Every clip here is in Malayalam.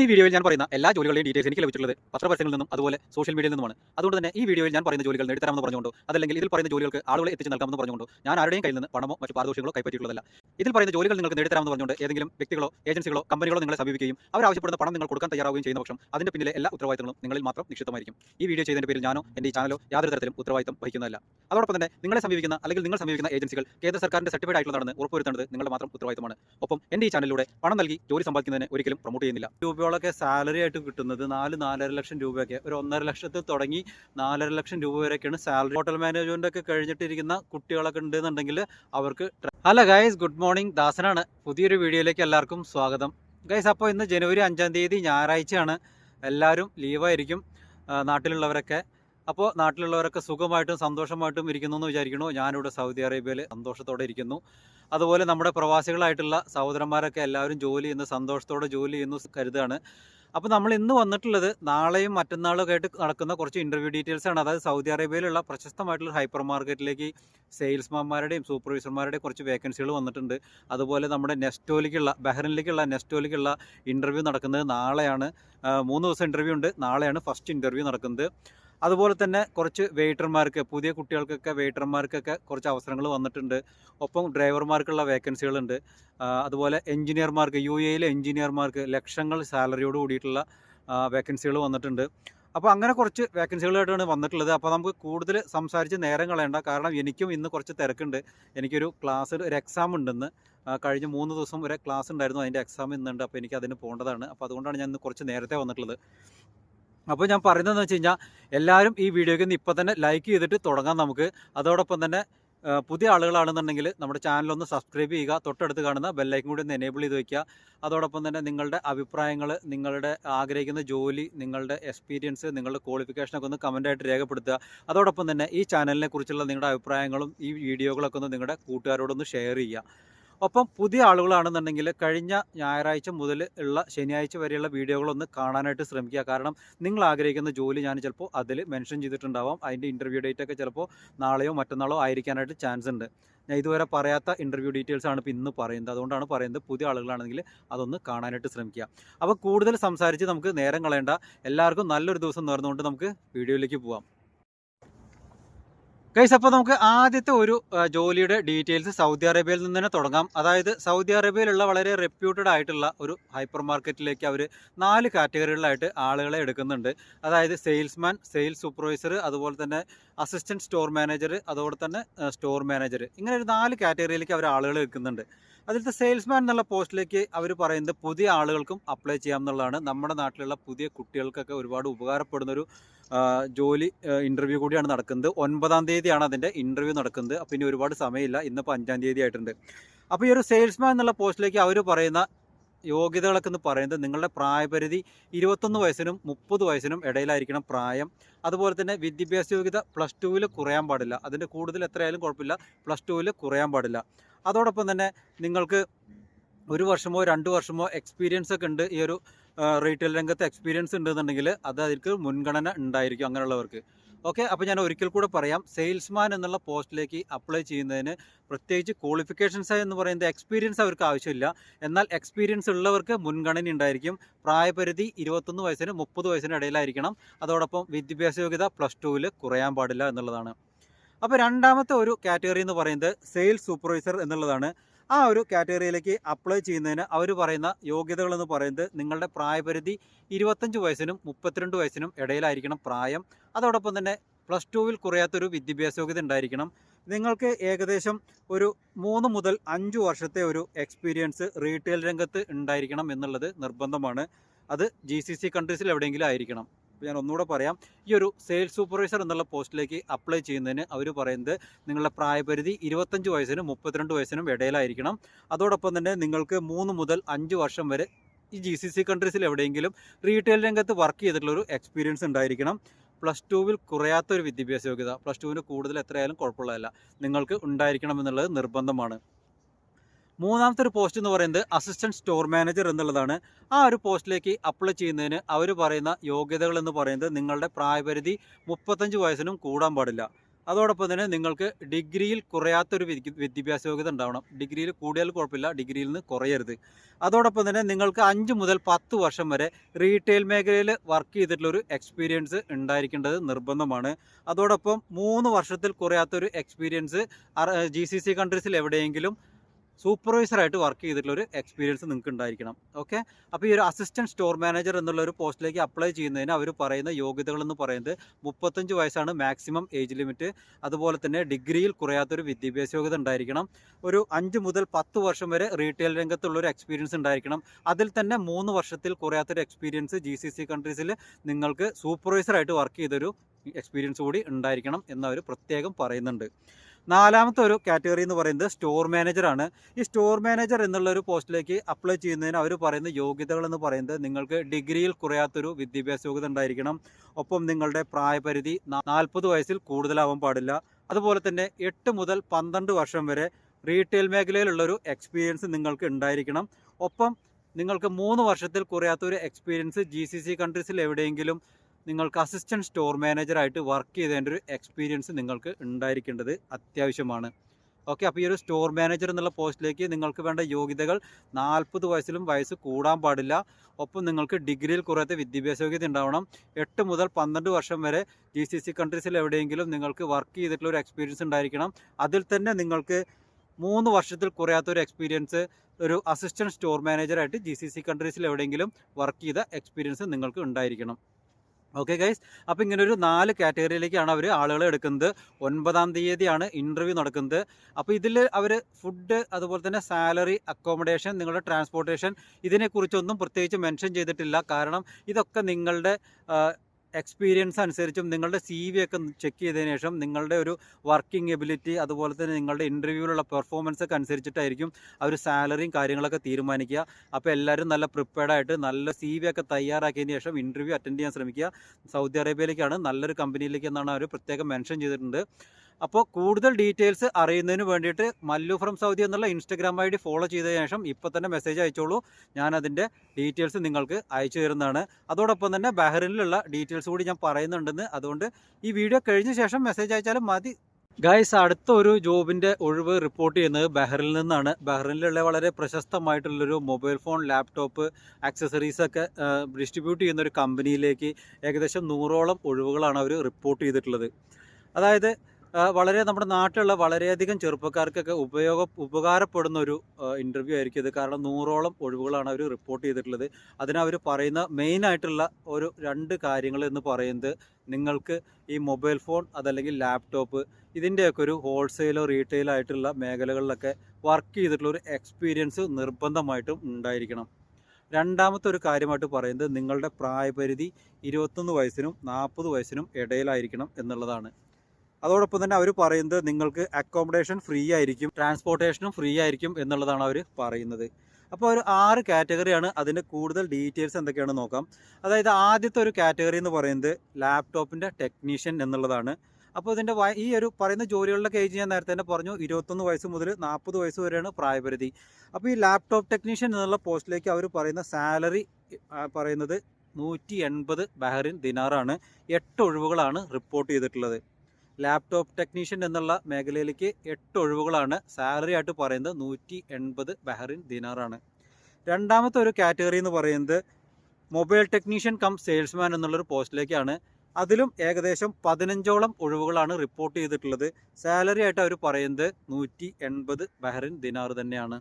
ഇന്ന് ഈ വീഡിയോയിൽ ഞാൻ പറയുന്ന എല്ലാ ജോലികളുടെയും ഡീറ്റെയിൽസ് എനിക്ക് ലഭിച്ചിട്ടുള്ളത് പത്രപരസ്യങ്ങളിൽ നിന്നും അതുപോലെ സോഷ്യൽ മീഡിയയിൽ നിന്നുമാണ്. അതുകൊണ്ട് തന്നെ ഈ വീഡിയോയിൽ ഞാൻ പറയുന്ന ജോലികൾ നേടിത്തരാമെന്ന് പറഞ്ഞുകൊണ്ടോ അതല്ലെങ്കിൽ ഇതിൽ പറയുന്ന ജോലികൾക്ക് ആളുകളെ എത്തിച്ച് നൽകാമെന്ന് പറഞ്ഞുകൊണ്ടോ ഞാൻ ആരുടെയും കയ്യിൽ നിന്ന് പണമോ മറ്റു പാരിതോഷികളോ കൈപ്പറ്റിയിട്ടുള്ളതല്ല. ഇതിൽ പറയുന്ന ജോലികൾ നിങ്ങൾക്ക് നേടിത്തരാമെന്ന് പറഞ്ഞുകൊണ്ട് ഏതെങ്കിലും വ്യക്തികളോ ഏജൻസികളോ കമ്പനികളോ നിങ്ങളെ സമീപിക്കുകയും അവർ ആവശ്യപ്പെടുന്ന പണം നിങ്ങൾ കൊടുക്കാൻ തയ്യാറാവുകയും ചെയ്യുന്ന പക്ഷം അതിന്റെ പിന്നിലെ എല്ലാ ഉത്തരവാദിത്തങ്ങളും നിങ്ങളിൽ മാത്രം നിക്ഷിപ്തമായിരിക്കും. ഈ വീഡിയോ ചെയ്തതിന്റെ പേരിൽ ഞാനോ എന്റെ ഈ ചാനലോ യാതൊരു തരത്തിലും ഉത്തരവാദിത്തം വഹിക്കുന്നതല്ല. അതോടൊപ്പം തന്നെ നിങ്ങളെ സമീപിക്കുന്ന അല്ലെങ്കിൽ നിങ്ങൾ സമീപിക്കുന്ന ഏജൻസികൾ കേന്ദ്ര സർക്കാരിന്റെ സർട്ടിഫൈഡ് ആയിട്ടുള്ളതാണെന്ന് ഉറപ്പുവരുത്തേണ്ടത് നിങ്ങളുടെ മാത്രം ഉത്തരവാദിത്തമാണ്. ഒപ്പം എന്റെ ഈ ചാനലിലൂടെ പണം നൽകി ജോലി സമ്പാദിക്കുന്നതിന് ഒരിക്കലും പ്രൊമോട്ട് ചെയ്യുന്നില്ല. രൂപകളൊക്കെ സാലറി ആയിട്ട് കിട്ടുന്നത് നാല് നാലര ലക്ഷം രൂപയൊക്കെ ഒരു ഒന്നര ലക്ഷത്തിൽ തുടങ്ങി നാലര ലക്ഷം രൂപ വരെയൊക്കെയാണ് സാലറി ഹോട്ടൽ മാനേജ്മെന്റ് ഒക്കെ കഴിഞ്ഞിട്ടിരിക്കുന്ന കുട്ടികളൊക്കെ ഉണ്ടെന്നുണ്ടെങ്കിൽ അവർക്ക് ഹലോ ഗൈസ് ഗുഡ് മോർണിംഗ് ദാസനാണ്. പുതിയൊരു വീഡിയോയിലേക്ക് എല്ലാവർക്കും സ്വാഗതം. ഗൈസ് അപ്പോൾ ഇന്ന് ജനുവരി അഞ്ചാം തീയതി ഞായറാഴ്ചയാണ്. എല്ലാവരും ലീവായിരിക്കും നാട്ടിലുള്ളവരൊക്കെ അപ്പോൾ നാട്ടിലുള്ളവരൊക്കെ സുഖമായിട്ടും സന്തോഷമായിട്ടും ഇരിക്കുന്നു എന്ന് വിചാരിക്കുന്നു. ഞാനിവിടെ സൗദി അറേബ്യയിൽ സന്തോഷത്തോടെ ഇരിക്കുന്നു. അതുപോലെ നമ്മുടെ പ്രവാസികളായിട്ടുള്ള സഹോദരന്മാരൊക്കെ എല്ലാവരും ജോലി ചെയ്യുന്ന സന്തോഷത്തോടെ ജോലി ചെയ്യുന്നു കരുതാണ് അപ്പോൾ നമ്മൾ ഇന്ന് വന്നിട്ടുള്ളത് നാളെയും മറ്റന്നാളും ആയിട്ട് നടക്കുന്ന കുറച്ച് ഇന്റർവ്യൂ ഡീറ്റെയിൽസ് ആണ്. അതായത് സൗദി അറേബ്യയിലുള്ള പ്രശസ്തമായിട്ടുള്ള ഹൈപ്പർ മാർക്കറ്റിലേക്ക് സെയിൽസ്മാന്മാരുടെയും സൂപ്പർവൈസർമാരുടെയും കുറച്ച് വേക്കൻസികൾ വന്നിട്ടുണ്ട്. അതുപോലെ നമ്മുടെ നെസ്റ്റോലിക്കുള്ള ബഹ്റിനിലേക്കുള്ള നെസ്റ്റോലിക്കുള്ള ഇന്റർവ്യൂ നടക്കുന്നത് നാളെയാണ്. മൂന്ന് ദിവസം ഇന്റർവ്യൂ ഉണ്ട്. നാളെയാണ് ഫസ്റ്റ് ഇന്റർവ്യൂ നടക്കുന്നത്. അതുപോലെ തന്നെ കുറച്ച് വെയിറ്റർമാർക്ക് പുതിയ കുട്ടികൾക്കൊക്കെ വെയിറ്റർമാർക്കൊക്കെ കുറച്ച് അവസരങ്ങൾ വന്നിട്ടുണ്ട്. ഒപ്പം ഡ്രൈവർമാർക്കുള്ള വേക്കൻസികളുണ്ട് അതുപോലെ എഞ്ചിനീയർമാർക്ക് യു എയിലെ എഞ്ചിനീയർമാർക്ക് ലക്ഷങ്ങൾ സാലറിയോട് കൂടിയിട്ടുള്ള വേക്കൻസികൾ വന്നിട്ടുണ്ട്. അപ്പോൾ അങ്ങനെ കുറച്ച് വേക്കൻസികളായിട്ടാണ് വന്നിട്ടുള്ളത്. അപ്പോൾ നമുക്ക് കൂടുതൽ സംസാരിച്ച് നേരം കളയണ്ട. കാരണം എനിക്കും ഇന്ന് കുറച്ച് തിരക്കുണ്ട്. എനിക്കൊരു ക്ലാസ് ഒരു എക്സാം ഉണ്ടെന്ന്. കഴിഞ്ഞ മൂന്ന് ദിവസം വരെ ക്ലാസ് ഉണ്ടായിരുന്നു. അതിന്റെ എക്സാം ഇന്നുണ്ട്. അപ്പോൾ എനിക്ക് അതിന് പോകേണ്ടതാണ് അപ്പോൾ അതുകൊണ്ടാണ് ഞാൻ ഇന്ന് കുറച്ച് നേരത്തെ വന്നിട്ടുള്ളത്. അപ്പോൾ ഞാൻ പറയുന്നതെന്ന് വെച്ച് കഴിഞ്ഞാൽ എല്ലാവരും ഈ വീഡിയോയ്ക്ക് ഒന്ന് ഇപ്പോൾ തന്നെ ലൈക്ക് ചെയ്തിട്ട് തുടങ്ങാം നമുക്ക്. അതോടൊപ്പം തന്നെ പുതിയ ആളുകളാണെന്നുണ്ടെങ്കിൽ നമ്മുടെ ചാനൽ ഒന്ന് സബ്സ്ക്രൈബ് ചെയ്യുക തൊട്ടടുത്ത് കാണുന്ന ബെല്ലൈക്കും കൂടി ഒന്ന് എനേബിൾ ചെയ്ത് വയ്ക്കുക അതോടൊപ്പം തന്നെ നിങ്ങളുടെ അഭിപ്രായങ്ങൾ നിങ്ങളുടെ ആഗ്രഹിക്കുന്ന ജോലി നിങ്ങളുടെ എക്സ്പീരിയൻസ് നിങ്ങളുടെ ക്വാളിഫിക്കേഷനൊക്കെ ഒന്ന് കമന്റായിട്ട് രേഖപ്പെടുത്തുക. അതോടൊപ്പം തന്നെ ഈ ചാനലിനെ കുറിച്ചുള്ള നിങ്ങളുടെ അഭിപ്രായങ്ങളും ഈ വീഡിയോകളൊക്കെ ഒന്ന് നിങ്ങളുടെ കൂട്ടുകാരോടൊന്ന് ഷെയർ ചെയ്യുക. ഒപ്പം പുതിയ ആളുകളാണെന്നുണ്ടെങ്കിൽ കഴിഞ്ഞ ഞായറാഴ്ച മുതൽ ഉള്ള ശനിയാഴ്ച വരെയുള്ള വീഡിയോകളൊന്ന് കാണാനായിട്ട് ശ്രമിക്കുക. കാരണം നിങ്ങൾ ആഗ്രഹിക്കുന്ന ജോലി ഞാൻ ചിലപ്പോൾ അതിൽ മെൻഷൻ ചെയ്തിട്ടുണ്ടാവാം. അതിന്റെ ഇന്റർവ്യൂ ഡേറ്റ് ഒക്കെ ചിലപ്പോൾ നാളെയോ മറ്റന്നാളോ ആയിരിക്കാനായിട്ട് ചാൻസ് ഉണ്ട്. ഞാൻ ഇതുവരെ പറയാത്ത ഇന്റർവ്യൂ ഡീറ്റെയിൽസ് ആണ് ഇപ്പോൾ ഇന്ന് പറയുന്നത്. അതുകൊണ്ടാണ് പറയുന്നത് പുതിയ ആളുകളാണെങ്കിൽ അതൊന്ന് കാണാനായിട്ട് ശ്രമിക്കുക. അപ്പോൾ കൂടുതൽ സംസാരിച്ച് നമുക്ക് നേരം കളയേണ്ട. എല്ലാവർക്കും നല്ലൊരു ദിവസം നേർന്നുകൊണ്ട് നമുക്ക് വീഡിയോയിലേക്ക് പോവാം. ഗൈസ് അപ്പോൾ നമുക്ക് ആദ്യത്തെ ഒരു ജോലിയുടെ ഡീറ്റെയിൽസ് സൗദി അറേബ്യയിൽ നിന്ന് തന്നെ തുടങ്ങാം. അതായത് സൗദി അറേബ്യയിലുള്ള വളരെ റെപ്യൂട്ടഡ് ആയിട്ടുള്ള ഒരു ഹൈപ്പർ മാർക്കറ്റിലേക്ക് അവർ നാല് കാറ്റഗറികളിലായിട്ട് ആളുകളെ എടുക്കുന്നുണ്ട്. അതായത് സെയിൽസ്മാൻ സെയിൽസ് സൂപ്പർവൈസർ അതുപോലെ തന്നെ അസിസ്റ്റന്റ് സ്റ്റോർ മാനേജർ അതുപോലെ തന്നെ സ്റ്റോർ മാനേജർ ഇങ്ങനെ ഒരു നാല് കാറ്റഗറിയിലേക്ക് അവർ ആളുകളെ എടുക്കുന്നുണ്ട്. അതിലത്തെ സെയിൽസ്മാൻ എന്നുള്ള പോസ്റ്റിലേക്ക് അവർ പറയുന്നത് പുതിയ ആളുകൾക്കും അപ്ലൈ ചെയ്യാം എന്നുള്ളതാണ്. നമ്മുടെ നാട്ടിലുള്ള പുതിയ കുട്ടികൾക്കൊക്കെ ഒരുപാട് ഉപകാരപ്പെടുന്ന ഒരു ജോലി ഇന്റർവ്യൂ കൂടിയാണ് നടക്കുന്നത്. ഒൻപതാം തീയതിയാണ് അതിന്റെ ഇന്റർവ്യൂ നടക്കുന്നത്. അപ്പോൾ ഇനി ഒരുപാട് സമയമില്ല. ഇന്നിപ്പോൾ അഞ്ചാം തീയതി ആയിട്ടുണ്ട്. അപ്പോൾ ഈ ഒരു സെയിൽസ്മാൻ എന്നുള്ള പോസ്റ്റിലേക്ക് അവർ പറയുന്ന യോഗ്യതകളൊക്കെ എന്ന് പറയുന്നത് നിങ്ങളുടെ പ്രായപരിധി ഇരുപത്തൊന്ന് വയസ്സിനും മുപ്പത് വയസ്സിനും ഇടയിലായിരിക്കണം പ്രായം. അതുപോലെ തന്നെ വിദ്യാഭ്യാസ യോഗ്യത പ്ലസ് ടുവിൽ കുറയാൻ പാടില്ല. അതിന്റെ കൂടുതൽ എത്രയായാലും കുഴപ്പമില്ല. പ്ലസ് ടുവിൽ കുറയാൻ പാടില്ല. അതോടൊപ്പം തന്നെ നിങ്ങൾക്ക് ഒരു വർഷമോ രണ്ട് വർഷമോ എക്സ്പീരിയൻസ് ഒക്കെ ഉണ്ട് ഈ ഒരു റീറ്റെയിൽ രംഗത്ത് എക്സ്പീരിയൻസ് ഉണ്ടെന്നുണ്ടെങ്കിൽ അത് അതിൽക്ക് മുൻഗണന ഉണ്ടായിരിക്കും അങ്ങനെയുള്ളവർക്ക്. ഓക്കെ അപ്പോൾ ഞാൻ ഒരിക്കൽ കൂടെ പറയാം. സെയിൽസ്മാൻ എന്നുള്ള പോസ്റ്റിലേക്ക് അപ്ലൈ ചെയ്യുന്നതിന് പ്രത്യേകിച്ച് ക്വാളിഫിക്കേഷൻസ് എന്ന് പറയുന്നത് എക്സ്പീരിയൻസ് അവർക്ക് ആവശ്യമില്ല. എന്നാൽ എക്സ്പീരിയൻസ് ഉള്ളവർക്ക് മുൻഗണന ഉണ്ടായിരിക്കും. പ്രായപരിധി ഇരുപത്തൊന്ന് വയസ്സിന് മുപ്പത് വയസ്സിന് ഇടയിലായിരിക്കണം. അതോടൊപ്പം വിദ്യാഭ്യാസ യോഗ്യത പ്ലസ് ടുവിൽ കുറയാൻ പാടില്ല എന്നുള്ളതാണ്. അപ്പോൾ രണ്ടാമത്തെ ഒരു കാറ്റഗറി എന്ന് പറയുന്നത് സെയിൽസ് സൂപ്പർവൈസർ എന്നുള്ളതാണ്. ആ ഒരു കാറ്റഗറിയിലേക്ക് അപ്ലൈ ചെയ്യുന്നതിന് അവർ പറയുന്ന യോഗ്യതകൾ എന്ന് പറയുന്നത് നിങ്ങളുടെ പ്രായപരിധി ഇരുപത്തഞ്ച് വയസ്സിനും മുപ്പത്തിരണ്ട് വയസ്സിനും ഇടയിലായിരിക്കണം പ്രായം. അതോടൊപ്പം തന്നെ പ്ലസ് ടുവിൽ കുറയാത്തൊരു വിദ്യാഭ്യാസ യോഗ്യത ഉണ്ടായിരിക്കണം. നിങ്ങൾക്ക് ഏകദേശം ഒരു മൂന്ന് മുതൽ അഞ്ച് വർഷത്തെ ഒരു എക്സ്പീരിയൻസ് റീറ്റെയിൽ രംഗത്ത് ഉണ്ടായിരിക്കണം എന്നുള്ളത് നിർബന്ധമാണ്. അത് ജി സി സി കൺട്രീസിൽ എവിടെയെങ്കിലും ആയിരിക്കണം. അപ്പോൾ ഞാൻ ഒന്നുകൂടെ പറയാം. ഈ ഒരു സെയിൽസ് സൂപ്പർവൈസർ എന്നുള്ള പോസ്റ്റിലേക്ക് അപ്ലൈ ചെയ്യുന്നതിന് അവർ പറയുന്നത് നിങ്ങളുടെ പ്രായപരിധി ഇരുപത്തഞ്ച് വയസ്സിനും മുപ്പത്തിരണ്ട് വയസ്സിനും ഇടയിലായിരിക്കണം. അതോടൊപ്പം തന്നെ നിങ്ങൾക്ക് മൂന്ന് മുതൽ അഞ്ച് വർഷം വരെ ഈ ജി സി സി കൺട്രീസിൽ എവിടെയെങ്കിലും റീറ്റെയിൽ രംഗത്ത് വർക്ക് ചെയ്തിട്ടുള്ള ഒരു എക്സ്പീരിയൻസ് ഉണ്ടായിരിക്കണം. പ്ലസ് ടുവിൽ കുറയാത്ത ഒരു വിദ്യാഭ്യാസ യോഗ്യത പ്ലസ് ടുവിന് കൂടുതൽ എത്രയായാലും കുഴപ്പമുള്ളതല്ല. നിങ്ങൾക്ക് ഉണ്ടായിരിക്കണം എന്നുള്ളത് നിർബന്ധമാണ്. മൂന്നാമത്തെ ഒരു പോസ്റ്റ് എന്ന് പറയുന്നത് അസിസ്റ്റന്റ് സ്റ്റോർ മാനേജർ എന്നുള്ളതാണ്. ആ ഒരു പോസ്റ്റിലേക്ക് അപ്ലൈ ചെയ്യുന്നതിന് അവർ പറയുന്ന യോഗ്യതകൾ എന്ന് പറയുന്നത് നിങ്ങളുടെ പ്രായപരിധി മുപ്പത്തഞ്ച് വയസ്സിനും കൂടാൻ പാടില്ല. അതോടൊപ്പം തന്നെ നിങ്ങൾക്ക് ഡിഗ്രിയിൽ കുറയാത്തൊരു വിദ്യ- വിദ്യാഭ്യാസ യോഗ്യത ഉണ്ടാവണം. ഡിഗ്രിയിൽ കൂടിയാൽ കുഴപ്പമില്ല ഡിഗ്രിയിൽ നിന്ന് കുറയരുത്. അതോടൊപ്പം തന്നെ നിങ്ങൾക്ക് അഞ്ച് മുതൽ പത്ത് വർഷം വരെ റീറ്റെയിൽ മേഖലയിൽ വർക്ക് ചെയ്തിട്ടുള്ളൊരു എക്സ്പീരിയൻസ് ഉണ്ടായിരിക്കേണ്ടത് നിർബന്ധമാണ്. അതോടൊപ്പം മൂന്ന് വർഷത്തിൽ കുറയാത്തൊരു എക്സ്പീരിയൻസ് ജി സി സി കൺട്രീസിൽ എവിടെയെങ്കിലും സൂപ്പർവൈസറായിട്ട് വർക്ക് ചെയ്തിട്ടുള്ള ഒരു എക്സ്പീരിയൻസ് നിങ്ങൾക്ക് ഉണ്ടായിരിക്കണം ഓക്കെ അപ്പോൾ ഈ ഒരു അസിസ്റ്റന്റ് സ്റ്റോർ മാനേജർ എന്നുള്ള ഒരു പോസ്റ്റിലേക്ക് അപ്ലൈ ചെയ്യുന്നതിന് അവർ പറയുന്ന യോഗ്യതകൾ എന്ന് പറയുന്നത് മുപ്പത്തഞ്ച് വയസ്സാണ് മാക്സിമം ഏജ് ലിമിറ്റ് അതുപോലെ തന്നെ ഡിഗ്രിയിൽ കുറയാത്തൊരു വിദ്യാഭ്യാസ യോഗ്യത ഉണ്ടായിരിക്കണം. ഒരു അഞ്ച് മുതൽ പത്ത് വർഷം വരെ റീറ്റെയിൽ രംഗത്തുള്ളൊരു എക്സ്പീരിയൻസ് ഉണ്ടായിരിക്കണം. അതിൽ തന്നെ മൂന്ന് വർഷത്തിൽ കുറയാത്തൊരു എക്സ്പീരിയൻസ് ജി സി സി കൺട്രീസിൽ നിങ്ങൾക്ക് സൂപ്പർവൈസറായിട്ട് വർക്ക് ചെയ്തൊരു എക്സ്പീരിയൻസ് കൂടി ഉണ്ടായിരിക്കണം എന്നവർ പ്രത്യേകം പറയുന്നുണ്ട്. നാലാമത്തെ ഒരു കാറ്റഗറി എന്ന് പറയുന്നത് സ്റ്റോർ മാനേജറാണ് ഈ സ്റ്റോർ മാനേജർ എന്നുള്ള ഒരു പോസ്റ്റിലേക്ക് അപ്ലൈ ചെയ്യുന്നതിന് അവർ പറയുന്ന യോഗ്യതകൾ എന്ന് പറയുന്നത് നിങ്ങൾക്ക് ഡിഗ്രിയിൽ കുറയാത്തൊരു വിദ്യാഭ്യാസ യോഗ്യത ഉണ്ടായിരിക്കണം. ഒപ്പം നിങ്ങളുടെ പ്രായപരിധി നാൽപ്പത് വയസ്സിൽ കൂടുതലാവാൻ പാടില്ല. അതുപോലെ തന്നെ എട്ട് മുതൽ പന്ത്രണ്ട് വർഷം വരെ റീറ്റെയിൽ മേഖലയിലുള്ളൊരു എക്സ്പീരിയൻസ് നിങ്ങൾക്ക് ഉണ്ടായിരിക്കണം. ഒപ്പം നിങ്ങൾക്ക് മൂന്ന് വർഷത്തിൽ കുറയാത്ത ഒരു എക്സ്പീരിയൻസ് ജി സി സി കൺട്രീസിൽ എവിടെയെങ്കിലും നിങ്ങൾക്ക് അസിസ്റ്റന്റ് സ്റ്റോർ മാനേജറായിട്ട് വർക്ക് ചെയ്തതിന്റെ ഒരു എക്സ്പീരിയൻസ് നിങ്ങൾക്ക് ഉണ്ടായിരിക്കേണ്ടത് അത്യാവശ്യമാണ്. ഓക്കെ അപ്പോൾ ഈ ഒരു സ്റ്റോർ മാനേജർ എന്നുള്ള പോസ്റ്റിലേക്ക് നിങ്ങൾക്ക് വേണ്ട യോഗ്യതകൾ നാൽപ്പത് വയസ്സിലും വയസ്സ് കൂടാൻ പാടില്ല. ഒപ്പം നിങ്ങൾക്ക് ഡിഗ്രിയിൽ കുറയാത്ത വിദ്യാഭ്യാസ യോഗ്യത ഉണ്ടാവണം. എട്ട് മുതൽ പന്ത്രണ്ട് വർഷം വരെ ജി സി സി കൺട്രീസിൽ എവിടെയെങ്കിലും നിങ്ങൾക്ക് വർക്ക് ചെയ്തിട്ടുള്ള ഒരു എക്സ്പീരിയൻസ് ഉണ്ടായിരിക്കണം. അതിൽ തന്നെ നിങ്ങൾക്ക് മൂന്ന് വർഷത്തിൽ കുറയാത്ത ഒരു എക്സ്പീരിയൻസ് ഒരു അസിസ്റ്റന്റ് സ്റ്റോർ മാനേജറായിട്ട് ജി സി സി കൺട്രീസിൽ എവിടെയെങ്കിലും വർക്ക് ചെയ്ത എക്സ്പീരിയൻസ് നിങ്ങൾക്ക് ഉണ്ടായിരിക്കണം. ഓക്കെ ഗൈസ് അപ്പോൾ ഇങ്ങനെ ഒരു നാല് കാറ്റഗറിയിലേക്കാണ് അവർ ആളുകളെ എടുക്കുന്നത്. ഒൻപതാം തീയതിയാണ് ഇന്റർവ്യൂ നടക്കുന്നത്. അപ്പോൾ ഇതിൽ അവർ ഫുഡ് അതുപോലെ തന്നെ സാലറി അക്കോമഡേഷൻ നിങ്ങളുടെ ട്രാൻസ്പോർട്ടേഷൻ ഇതിനെക്കുറിച്ചൊന്നും പ്രത്യേകിച്ച് മെൻഷൻ ചെയ്തിട്ടില്ല. കാരണം ഇതൊക്കെ നിങ്ങളുടെ എക്സ്പീരിയൻസ് അനുസരിച്ചും നിങ്ങളുടെ സി വി ഒക്കെ ചെക്ക് ചെയ്തതിന് ശേഷം നിങ്ങളുടെ ഒരു വർക്കിംഗ് എബിലിറ്റി അതുപോലെ തന്നെ നിങ്ങളുടെ ഇന്റർവ്യൂവിലുള്ള പെർഫോമൻസ് ഒക്കെ അനുസരിച്ചിട്ടായിരിക്കും അവർ സാലറിയും കാര്യങ്ങളൊക്കെ തീരുമാനിക്കുക. അപ്പോൾ എല്ലാവരും നല്ല പ്രിപ്പയർഡ് ആയിട്ട് നല്ല സി വി ഒക്കെ തയ്യാറാക്കിയതിന് ശേഷം ഇന്റർവ്യൂ അറ്റൻഡ് ചെയ്യാൻ ശ്രമിക്കുക. സൗദി അറേബ്യയിലേക്കാണ് നല്ലൊരു കമ്പനിയിലേക്ക് എന്നാണ് അവർ പ്രത്യേകം മെൻഷൻ ചെയ്തിട്ടുണ്ട്. അപ്പോൾ കൂടുതൽ ഡീറ്റെയിൽസ് അറിയുന്നതിന് വേണ്ടിയിട്ട് മല്ലു ഫ്രം സൗദി എന്നുള്ള ഇൻസ്റ്റഗ്രാം ഐ ഡി ഫോളോ ചെയ്ത ശേഷം ഇപ്പോൾ തന്നെ മെസ്സേജ് അയച്ചോളൂ. ഞാൻ അതിന്റെ ഡീറ്റെയിൽസ് നിങ്ങൾക്ക് അയച്ചു തരുന്നതാണ്. അതോടൊപ്പം തന്നെ ബഹ്റിനിലുള്ള ഡീറ്റെയിൽസ് കൂടി ഞാൻ പറയുന്നുണ്ടെന്ന്. അതുകൊണ്ട് ഈ വീഡിയോ കഴിഞ്ഞ ശേഷം മെസ്സേജ് അയച്ചാലും മതി. ഗൈസ് അടുത്ത ഒരു ജോബിന്റെ ഒഴിവ് റിപ്പോർട്ട് ചെയ്യുന്നത് ബഹ്റിനിൽ നിന്നാണ്. ബഹ്റിനിലുള്ള വളരെ പ്രശസ്തമായിട്ടുള്ളൊരു മൊബൈൽ ഫോൺ ലാപ്ടോപ്പ് ആക്സസറീസൊക്കെ ഡിസ്ട്രിബ്യൂട്ട് ചെയ്യുന്ന ഒരു കമ്പനിയിലേക്ക് ഏകദേശം നൂറോളം ഒഴിവുകളാണ് അവർ റിപ്പോർട്ട് ചെയ്തിട്ടുള്ളത്. അതായത് വളരെ നമ്മുടെ നാട്ടിലുള്ള വളരെയധികം ചെറുപ്പക്കാർക്കൊക്കെ ഉപയോഗ ഉപകാരപ്പെടുന്ന ഒരു ഇന്റർവ്യൂ ആയിരിക്കും ഇത്. കാരണം നൂറോളം ഒഴിവുകളാണ് അവർ റിപ്പോർട്ട് ചെയ്തിട്ടുള്ളത്. അതിനവർ പറയുന്ന മെയിൻ ആയിട്ടുള്ള ഒരു രണ്ട് കാര്യങ്ങൾ എന്ന് പറയുന്നത് നിങ്ങൾക്ക് ഈ മൊബൈൽ ഫോൺ അതല്ലെങ്കിൽ ലാപ്ടോപ്പ് ഇതിന്റെയൊക്കെ ഒരു ഹോൾസെയിലോ റീറ്റെയിലോ ആയിട്ടുള്ള മേഖലകളിലൊക്കെ വർക്ക് ചെയ്തിട്ടുള്ള ഒരു എക്സ്പീരിയൻസ് നിർബന്ധമായിട്ടും ഉണ്ടായിരിക്കണം. രണ്ടാമത്തെ ഒരു കാര്യമായിട്ട് പറയുന്നത് നിങ്ങളുടെ പ്രായപരിധി ഇരുപത്തൊന്ന് വയസ്സിനും നാൽപ്പത് വയസ്സിനും ഇടയിലായിരിക്കണം എന്നുള്ളതാണ്. അതോടൊപ്പം തന്നെ അവർ പറയുന്നത് നിങ്ങൾക്ക് അക്കോമഡേഷൻ ഫ്രീ ആയിരിക്കും ട്രാൻസ്പോർട്ടേഷനും ഫ്രീ ആയിരിക്കും എന്നുള്ളതാണ് അവർ പറയുന്നത്. അപ്പോൾ ഒരു ആറ് കാറ്റഗറിയാണ് അതിന്റെ കൂടുതൽ ഡീറ്റെയിൽസ് എന്തൊക്കെയാണെന്ന് നോക്കാം. അതായത് ആദ്യത്തെ ഒരു കാറ്റഗറി എന്ന് പറയുന്നത് ലാപ്ടോപ്പിന്റെ ടെക്നീഷ്യൻ എന്നുള്ളതാണ്. അപ്പോൾ ഇതിന്റെ ഈ ഒരു പറയുന്ന ജോലികളുടെ ഏജ് ഞാൻ നേരത്തെ തന്നെ പറഞ്ഞു ഇരുപത്തൊന്ന് വയസ്സ് മുതൽ നാൽപ്പത് വയസ്സ് വരെയാണ് പ്രായപരിധി. അപ്പോൾ ഈ ലാപ്ടോപ്പ് ടെക്നീഷ്യൻ എന്നുള്ള പോസ്റ്റിലേക്ക് അവർ പറയുന്ന സാലറി പറയുന്നത് നൂറ്റി എൺപത് ബഹറിൻ ദിനാറാണ്. എട്ട് ഒഴിവുകളാണ് റിപ്പോർട്ട് ചെയ്തിട്ടുള്ളത്. ലാപ്ടോപ്പ് ടെക്നീഷ്യൻ എന്നുള്ള മേഖലയിലേക്ക് എട്ട് ഒഴിവുകളാണ് സാലറി ആയിട്ട് പറയുന്നത് നൂറ്റി എൺപത് ബഹറിൻ ദിനാറാണ്. രണ്ടാമത്തെ ഒരു കാറ്റഗറി എന്ന് പറയുന്നത് മൊബൈൽ ടെക്നീഷ്യൻ കം സെയിൽസ്മാൻ എന്നുള്ളൊരു പോസ്റ്റിലേക്കാണ്. അതിലും ഏകദേശം പതിനഞ്ചോളം ഒഴിവുകളാണ് റിപ്പോർട്ട് ചെയ്തിട്ടുള്ളത്. സാലറി ആയിട്ട് അവർ പറയുന്നത് നൂറ്റി എൺപത് ബഹറിൻ ദിനാർ തന്നെയാണ്.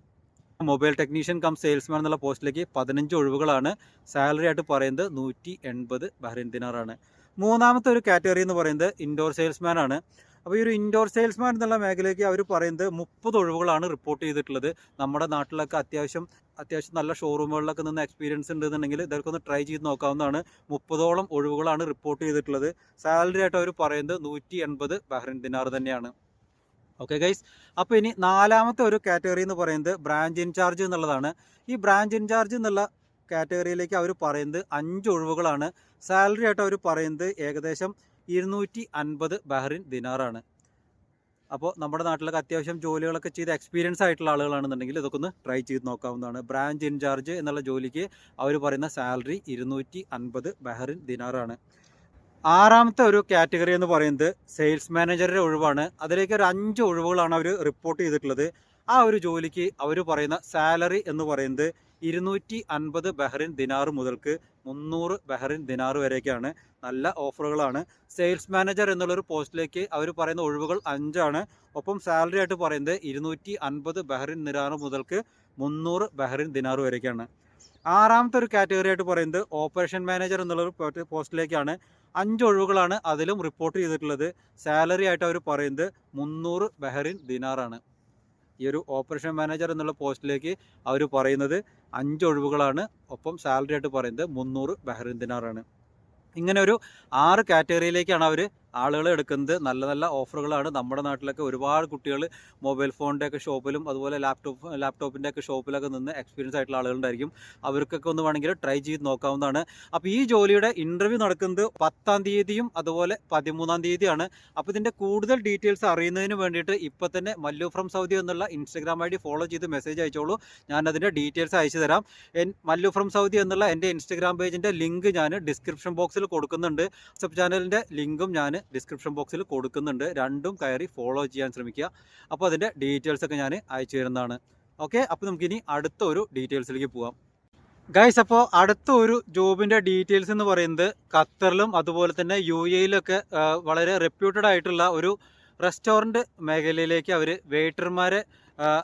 മൊബൈൽ ടെക്നീഷ്യൻ കം സെയിൽസ്മാൻ എന്നുള്ള പോസ്റ്റിലേക്ക് പതിനഞ്ച് ഒഴിവുകളാണ് സാലറി ആയിട്ട് പറയുന്നത് നൂറ്റി എൺപത് ബഹ്റിൻ ദിനാറാണ്. മൂന്നാമത്തെ ഒരു കാറ്റഗറി എന്ന് പറയുന്നത് ഇൻഡോർ സെയിൽസ്മാൻ ആണ്. അപ്പോൾ ഈ ഒരു ഇൻഡോർ സെയിൽസ്മാൻ എന്നുള്ള മേഖലയ്ക്ക് അവർ പറയുന്നത് മുപ്പത് ഒഴിവുകളാണ് റിപ്പോർട്ട് ചെയ്തിട്ടുള്ളത്. നമ്മുടെ നാട്ടിലൊക്കെ അത്യാവശ്യം അത്യാവശ്യം നല്ല ഷോറൂമുകളിലൊക്കെ നിന്ന് എക്സ്പീരിയൻസ് ഉണ്ടെന്നുണ്ടെങ്കിൽ ഇതൊക്കെ ട്രൈ ചെയ്ത് നോക്കാവുന്നതാണ്. മുപ്പതോളം ഒഴിവുകളാണ് റിപ്പോർട്ട് ചെയ്തിട്ടുള്ളത്. സാലറി ആയിട്ട് അവർ പറയുന്നത് നൂറ്റി എൺപത് ബഹ്റിൻ ദിനാർ തന്നെയാണ്. ഓക്കെ ഗൈസ് അപ്പോൾ ഇനി നാലാമത്തെ ഒരു കാറ്റഗറി എന്ന് പറയുന്നത് ബ്രാഞ്ച് ഇൻചാർജ് എന്നുള്ളതാണ്. ഈ ബ്രാഞ്ച് ഇൻചാർജ് എന്നുള്ള കാറ്റഗറിയിലേക്ക് അവർ പറയുന്നത് അഞ്ച് ഒഴിവുകളാണ്. സാലറി ആയിട്ട് അവർ പറയുന്നത് ഏകദേശം ഇരുന്നൂറ്റി അൻപത് ബഹ്റിൻ ദിനാറാണ്. അപ്പോൾ നമ്മുടെ നാട്ടിലൊക്കെ അത്യാവശ്യം ജോലികളൊക്കെ ചെയ്ത് എക്സ്പീരിയൻസ് ആയിട്ടുള്ള ആളുകളാണെന്നുണ്ടെങ്കിൽ ഇതൊക്കെ ഒന്ന് ട്രൈ ചെയ്ത് നോക്കാവുന്നതാണ്. ബ്രാഞ്ച് ഇൻചാർജ് എന്നുള്ള ജോലിക്ക് അവർ പറയുന്ന സാലറി ഇരുന്നൂറ്റി അൻപത് ബഹ്റിൻ ദിനാറാണ്. ആറാമത്തെ ഒരു കാറ്റഗറി എന്ന് പറയുന്നത് സെയിൽസ് മാനേജറുടെ ഒഴിവാണ്. അതിലേക്ക് ഒരു അഞ്ച് ഒഴിവുകളാണ് അവർ റിപ്പോർട്ട് ചെയ്തിട്ടുള്ളത്. ആ ഒരു ജോലിക്ക് അവർ പറയുന്ന സാലറി എന്ന് പറയുന്നത് ഇരുന്നൂറ്റി അൻപത് ബഹ്റിൻ ദിനാർ മുതൽക്ക് മുന്നൂറ് ബഹ്റിൻ ദിനാർ വരെയൊക്കെയാണ് നല്ല ഓഫറുകളാണ്. സെയിൽസ് മാനേജർ എന്നുള്ളൊരു പോസ്റ്റിലേക്ക് അവർ പറയുന്ന ഒഴിവുകൾ അഞ്ചാണ്. ഒപ്പം സാലറി ആയിട്ട് പറയുന്നത് ഇരുന്നൂറ്റി അൻപത് ബഹ്റിൻ ദിനാർ മുതൽക്ക് മുന്നൂറ് ബഹ്റിൻ ദിനാർ വരെയൊക്കെയാണ് ആറാമത്തെ ഒരു കാറ്റഗറി ആയിട്ട് പറയുന്നത് ഓപ്പറേഷൻ മാനേജർ എന്നുള്ളൊരു പോസ്റ്റ് പോസ്റ്റിലേക്കാണ്. അഞ്ച് ഒഴിവുകളാണ് അതിലും റിപ്പോർട്ട് ചെയ്തിട്ടുള്ളത്. സാലറി ആയിട്ട് അവർ പറയുന്നത് മുന്നൂറ് ബഹറിൻ ദിനാറാണ്. ഈ ഒരു ഓപ്പറേഷൻ മാനേജർ എന്നുള്ള പോസ്റ്റിലേക്ക് അവർ പറയുന്നത് അഞ്ച് ഒഴിവുകളാണ്. ഒപ്പം സാലറി ആയിട്ട് പറയുന്നത് മുന്നൂറ് ബഹറിൻ ദിനാറാണ്. ഇങ്ങനെ ഒരു ആറ് കാറ്റഗറിയിലേക്കാണ് അവർ ആളുകളെ എടുക്കുന്നത് നല്ല നല്ല ഓഫറുകളാണ്. നമ്മുടെ നാട്ടിലൊക്കെ ഒരുപാട് കുട്ടികൾ മൊബൈൽ ഫോണിന്റെയൊക്കെ ഷോപ്പിലും അതുപോലെ ലാപ്ടോപ്പ് ലാപ്ടോപ്പിന്റെ ഒക്കെ ഷോപ്പിലൊക്കെ നിന്ന് എക്സ്പീരിയൻസ് ആയിട്ടുള്ള ആളുകളുണ്ടായിരിക്കും. അവർക്കൊക്കെ ഒന്ന് വേണമെങ്കിൽ ട്രൈ ചെയ്ത് നോക്കാവുന്നതാണ്. അപ്പോൾ ഈ ജോലിയുടെ ഇന്റർവ്യൂ നടക്കുന്നത് പത്താം തീയതിയും അതുപോലെ പതിമൂന്നാം തീയതിയാണ്. അപ്പോൾ ഇതിന്റെ കൂടുതൽ ഡീറ്റെയിൽസ് അറിയുന്നതിന് വേണ്ടിയിട്ട് ഇപ്പോൾ തന്നെ മല്ലു ഫ്രം സൗദി എന്നുള്ള ഇൻസ്റ്റഗ്രാം ഐ ഫോളോ ചെയ്ത് മെസ്സേജ് അയച്ചോളൂ. ഞാൻ അതിന്റെ ഡീറ്റെയിൽസ് അയച്ചു തരാം. മല്ലു ഫ്രം സൗദി എന്നുള്ള എന്റെ ഇൻസ്റ്റഗ്രാം പേജിന്റെ ലിങ്ക് ഞാൻ ഡിസ്ക്രിപ്ഷൻ ബോക്സിൽ കൊടുക്കുന്നുണ്ട്. സബ് ചാനലിന്റെ ലിങ്കും ഞാൻ ഡിസ്ക്രിപ്ഷൻ ബോക്സിൽ കൊടുക്കുന്നുണ്ട്. രണ്ടും കയറി ഫോളോ ചെയ്യാൻ ശ്രമിക്കുക. അപ്പോൾ അതിന്റെ ഡീറ്റെയിൽസ് ഒക്കെ ഞാൻ അയച്ചു തരുന്നതാണ്. ഓക്കെ അപ്പോൾ നമുക്കിനി അടുത്ത ഒരു ഡീറ്റെയിൽസിലേക്ക് പോകാം ഗൈസ് അപ്പോൾ അടുത്ത ഒരു ജോബിന്റെ ഡീറ്റെയിൽസ് എന്ന് പറയുന്നത് ഖത്തറിലും അതുപോലെ തന്നെ യു എയിലൊക്കെ വളരെ റെപ്യൂട്ടഡ് ആയിട്ടുള്ള ഒരു റെസ്റ്റോറന്റ് മേഖലയിലേക്ക് അവർ വെയിറ്റർമാരെ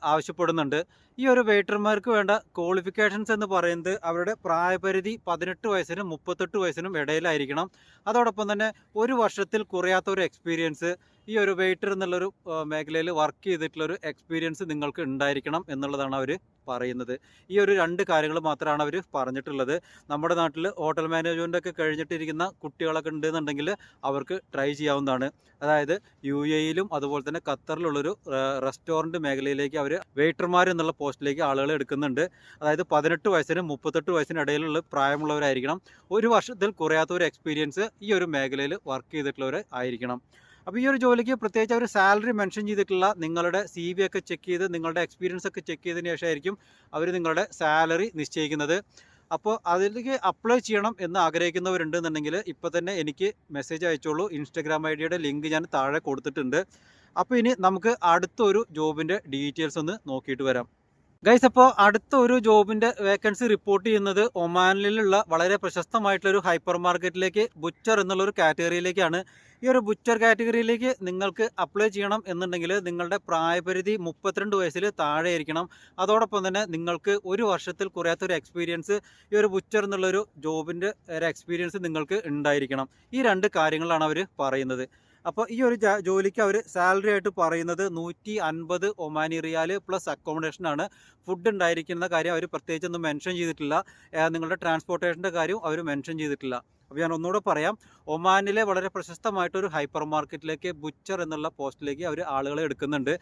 ആവശ്യപ്പെടുന്നുണ്ട്. ഈ ഒരു വെയിറ്റർമാർക്ക് വേണ്ട ക്വാളിഫിക്കേഷൻസ് എന്ന് പറയുന്നത് അവരുടെ പ്രായപരിധി പതിനെട്ട് വയസ്സിനും മുപ്പത്തെട്ട് വയസ്സിനും ഇടയിലായിരിക്കണം. അതോടൊപ്പം തന്നെ ഒരു വർഷത്തിൽ കുറയാത്ത ഒരു എക്സ്പീരിയൻസ് ഈ ഒരു വെയിറ്റർ എന്നുള്ളൊരു മേഖലയിൽ വർക്ക് ചെയ്തിട്ടുള്ളൊരു എക്സ്പീരിയൻസ് നിങ്ങൾക്ക് ഉണ്ടായിരിക്കണം എന്നുള്ളതാണ് അവർ പറയുന്നത്. ഈ ഒരു രണ്ട് കാര്യങ്ങൾ മാത്രമാണ് അവർ പറഞ്ഞിട്ടുള്ളത്. നമ്മുടെ നാട്ടിൽ ഹോട്ടൽ മാനേജ്മെന്റ് ഒക്കെ കഴിഞ്ഞിട്ടിരിക്കുന്ന കുട്ടികളൊക്കെ ഉണ്ടെന്നുണ്ടെങ്കിൽ അവർക്ക് ട്രൈ ചെയ്യാവുന്നതാണ്. അതായത് യു എയിലും അതുപോലെ തന്നെ ഖത്തറിലുള്ളൊരു റെസ്റ്റോറന്റ് മേഖലയിലേക്ക് അവർ വെയിറ്റർമാർ എന്നുള്ള പോസ്റ്റിലേക്ക് ആളുകൾ എടുക്കുന്നുണ്ട്. അതായത് പതിനെട്ട് വയസ്സിനും മുപ്പത്തെട്ട് വയസ്സിനും ഇടയിലുള്ള പ്രായമുള്ളവരായിരിക്കണം. ഒരു വർഷത്തിൽ കുറയാത്ത ഒരു എക്സ്പീരിയൻസ് ഈ ഒരു മേഖലയിൽ വർക്ക് ചെയ്തിട്ടുള്ളവർ ആയിരിക്കണം. അപ്പോൾ ഈ ഒരു ജോലിക്ക് പ്രത്യേകിച്ച് അവർ സാലറി മെൻഷൻ ചെയ്തിട്ടുള്ള നിങ്ങളുടെ സി വി ഒക്കെ ചെക്ക് ചെയ്ത് നിങ്ങളുടെ എക്സ്പീരിയൻസ് ഒക്കെ ചെക്ക് ചെയ്തതിന് ശേഷമായിരിക്കും അവർ നിങ്ങളുടെ സാലറി നിശ്ചയിക്കുന്നത്. അപ്പോൾ അതിലേക്ക് അപ്ലൈ ചെയ്യണം എന്ന് ആഗ്രഹിക്കുന്നവരുണ്ടെന്നുണ്ടെങ്കിൽ ഇപ്പോൾ തന്നെ എനിക്ക് മെസ്സേജ് അയച്ചോളൂ. ഇൻസ്റ്റഗ്രാം ഐ ഡിയുടെ ലിങ്ക് ഞാൻ താഴെ കൊടുത്തിട്ടുണ്ട്. അപ്പോൾ ഇനി നമുക്ക് അടുത്തൊരു ജോബിന്റെ ഡീറ്റെയിൽസ് ഒന്ന് നോക്കിയിട്ട് വരാം. ഗൈസ് അപ്പോൾ അടുത്ത ഒരു ജോബിന്റെ വേക്കൻസി റിപ്പോർട്ട് ചെയ്യുന്നത് ഒമാനിലുള്ള വളരെ പ്രശസ്തമായിട്ടുള്ള ഒരു ഹൈപ്പർ മാർക്കറ്റിലേക്ക് ബുച്ചർ എന്നുള്ളൊരു കാറ്റഗറിയിലേക്കാണ് ഈ ഒരു ബുച്ചർ കാറ്റഗറിയിലേക്ക് നിങ്ങൾക്ക് അപ്ലൈ ചെയ്യണം എന്നുണ്ടെങ്കിൽ നിങ്ങളുടെ പ്രായപരിധി മുപ്പത്തിരണ്ട് വയസ്സിൽ താഴെ ആയിരിക്കണം അതോടൊപ്പം തന്നെ നിങ്ങൾക്ക് ഒരു വർഷത്തിൽ കുറയാത്തൊരു എക്സ്പീരിയൻസ് ഈ ഒരു ബുച്ചർ എന്നുള്ളൊരു ജോബിന്റെ ഒരു എക്സ്പീരിയൻസ് നിങ്ങൾക്ക് ഉണ്ടായിരിക്കണം. ഈ രണ്ട് കാര്യങ്ങളാണ് അവർ പറയുന്നത്. അപ്പോൾ ഈ ഒരു ജോലിക്ക് അവർ സാലറി ആയിട്ട് പറയുന്നത് നൂറ്റി അൻപത് ഒമാനി റിയാൽ പ്ലസ് അക്കോമഡേഷൻ ആണ്. ഫുഡ് ഉണ്ടായിരിക്കുന്ന കാര്യം അവർ പ്രത്യേകിച്ചൊന്നും മെൻഷൻ ചെയ്തിട്ടില്ല. നിങ്ങളുടെ ട്രാൻസ്പോർട്ടേഷന്റെ കാര്യവും അവർ മെൻഷൻ ചെയ്തിട്ടില്ല. അപ്പോൾ ഞാൻ ഒന്നുകൂടെ പറയാം. ഒമാനിലെ വളരെ പ്രശസ്തമായിട്ടൊരു ഹൈപ്പർ മാർക്കറ്റിലേക്ക് ബുച്ചർ എന്നുള്ള പോസ്റ്റിലേക്ക് അവർ ആളുകളെ എടുക്കുന്നുണ്ട്.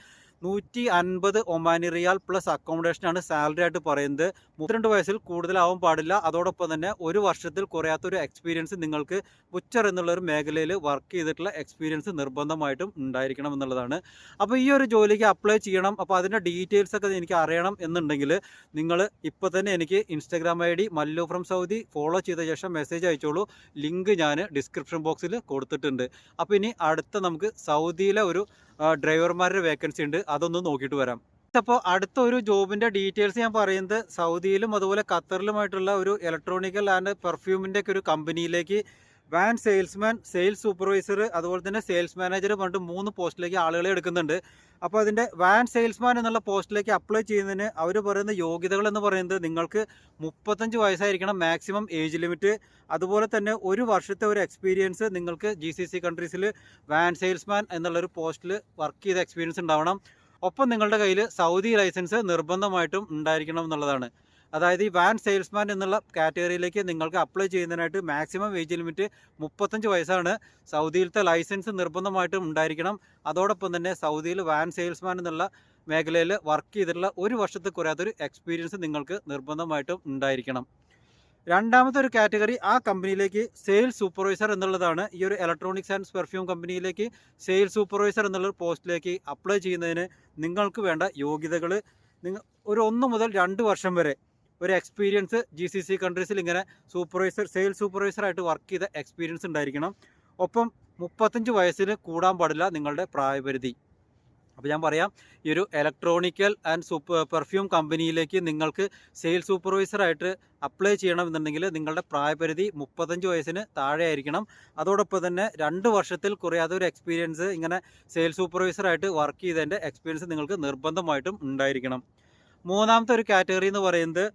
നൂറ്റി അൻപത് ഒമാനി റിയാൽ പ്ലസ് അക്കോമഡേഷൻ ആണ് സാലറി ആയിട്ട് പറയുന്നത്. മുപ്പത്തിരണ്ട് വയസ്സിൽ കൂടുതലാവാൻ പാടില്ല. അതോടൊപ്പം തന്നെ ഒരു വർഷത്തിൽ കുറയാത്തൊരു എക്സ്പീരിയൻസ് നിങ്ങൾക്ക് ബുച്ചർ എന്നുള്ള ഒരു മേഖലയിൽ വർക്ക് ചെയ്തിട്ടുള്ള എക്സ്പീരിയൻസ് നിർബന്ധമായിട്ടും ഉണ്ടായിരിക്കണം എന്നുള്ളതാണ്. അപ്പോൾ ഈ ഒരു ജോലിക്ക് അപ്ലൈ ചെയ്യണം. അപ്പോൾ അതിന്റെ ഡീറ്റെയിൽസ് ഒക്കെ എനിക്ക് അറിയണം എന്നുണ്ടെങ്കിൽ നിങ്ങൾ ഇപ്പോൾ തന്നെ എനിക്ക് Instagram I D Mallu from Saudi follow ചെയ്ത ശേഷം മെസ്സേജ് അയച്ചോളൂ. ലിങ്ക് ഞാൻ ഡിസ്ക്രിപ്ഷൻ ബോക്സിൽ കൊടുത്തിട്ടുണ്ട്. അപ്പോൾ ഇനി അടുത്ത നമുക്ക് സൗദിയിലെ ഒരു ഡ്രൈവർമാരുടെ വേക്കൻസി ഉണ്ട്. അതൊന്ന് നോക്കിയിട്ട് വരാം. അപ്പോൾ അടുത്ത ഒരു ജോബിന്റെ ഡീറ്റെയിൽസ് ഞാൻ പറയുന്നത് സൗദിയിലും അതുപോലെ ഖത്തറിലുമായിട്ടുള്ള ഒരു ഇലക്ട്രോണിക്കൽ ആൻഡ് പെർഫ്യൂമിന്റെ ഒക്കെ ഒരു കമ്പനിയിലേക്ക് വാൻ സെയിൽസ്മാൻ സെയിൽസ് സൂപ്പർവൈസർ അതുപോലെ തന്നെ സെയിൽസ് മാനേജർ പറഞ്ഞിട്ട് മൂന്ന് പോസ്റ്റിലേക്ക് ആളുകളെ എടുക്കുന്നുണ്ട്. അപ്പോൾ അതിന്റെ വാൻ സെയിൽസ്മാൻ എന്നുള്ള പോസ്റ്റിലേക്ക് അപ്ലൈ ചെയ്യുന്നതിന് അവർ പറയുന്ന യോഗ്യതകൾ എന്ന് പറയുന്നത് നിങ്ങൾക്ക് മുപ്പത്തഞ്ച് വയസ്സായിരിക്കണം മാക്സിമം ഏജ് ലിമിറ്റ് അതുപോലെ തന്നെ ഒരു വർഷത്തെ ഒരു എക്സ്പീരിയൻസ് നിങ്ങൾക്ക് ജി സി സി കൺട്രീസിൽ വാൻ സെയിൽസ്മാൻ എന്നുള്ളൊരു പോസ്റ്റിൽ വർക്ക് ചെയ്ത എക്സ്പീരിയൻസ് ഉണ്ടാവണം. ഒപ്പം നിങ്ങളുടെ കയ്യിൽ സൗദി ലൈസൻസ് നിർബന്ധമായിട്ടും ഉണ്ടായിരിക്കണം എന്നുള്ളതാണ്. അതായത് ഈ വാൻ സെയിൽസ്മാൻ എന്നുള്ള കാറ്റഗറിയിലേക്ക് നിങ്ങൾക്ക് അപ്ലൈ ചെയ്യുന്നതിനായിട്ട് മാക്സിമം ഏജ് ലിമിറ്റ് മുപ്പത്തഞ്ച് വയസ്സാണ്. സൗദിയിലത്തെ ലൈസൻസ് നിർബന്ധമായിട്ടും ഉണ്ടായിരിക്കണം. അതോടൊപ്പം തന്നെ സൗദിയിൽ വാൻ സെയിൽസ്മാൻ എന്നുള്ള മേഖലയിൽ വർക്ക് ചെയ്തിട്ടുള്ള ഒരു വർഷത്തിൽ കുറയാത്തൊരു എക്സ്പീരിയൻസ് നിങ്ങൾക്ക് നിർബന്ധമായിട്ടും ഉണ്ടായിരിക്കണം. രണ്ടാമത്തെ ഒരു കാറ്റഗറി ആ കമ്പനിയിലേക്ക് സെയിൽസ് സൂപ്പർവൈസർ എന്നുള്ളതാണ്. ഈ ഒരു ഇലക്ട്രോണിക്സ് ആൻഡ് പെർഫ്യൂം കമ്പനിയിലേക്ക് സെയിൽസ് സൂപ്പർവൈസർ എന്നുള്ള പോസ്റ്റിലേക്ക് അപ്ലൈ ചെയ്യുന്നതിന് നിങ്ങൾക്ക് വേണ്ട യോഗ്യതകൾ നിങ്ങൾ ഒരു ഒന്ന് മുതൽ രണ്ട് വർഷം വരെ ഒരു എക്സ്പീരിയൻസ് ജി സി സി കൺട്രീസിൽ ഇങ്ങനെ സൂപ്പർവൈസർ സെയിൽസ് സൂപ്പർവൈസറായിട്ട് വർക്ക് ചെയ്ത എക്സ്പീരിയൻസ് ഉണ്ടായിരിക്കണം. ഒപ്പം മുപ്പത്തഞ്ച് വയസ്സിന് കൂടാൻ പാടില്ല നിങ്ങളുടെ പ്രായപരിധി. അപ്പോൾ ഞാൻ പറയാം ഈ ഒരു ഇലക്ട്രോണിക്കൽ ആൻഡ് സൂപ്പർ പെർഫ്യൂം കമ്പനിയിലേക്ക് നിങ്ങൾക്ക് സെയിൽസ് സൂപ്പർവൈസറായിട്ട് അപ്ലൈ ചെയ്യണമെന്നുണ്ടെങ്കിൽ നിങ്ങളുടെ പ്രായപരിധി മുപ്പത്തഞ്ച് വയസ്സിന് താഴെ ആയിരിക്കണം. അതോടൊപ്പം തന്നെ രണ്ട് വർഷത്തിൽ കുറയാതെ ഒരു എക്സ്പീരിയൻസ് ഇങ്ങനെ സെയിൽസ് സൂപ്പർവൈസറായിട്ട് വർക്ക് ചെയ്തതിന്റെ എക്സ്പീരിയൻസ് നിങ്ങൾക്ക് നിർബന്ധമായിട്ടും ഉണ്ടായിരിക്കണം. മൂന്നാമത്തെ ഒരു കാറ്റഗറി എന്ന് പറയുന്നത്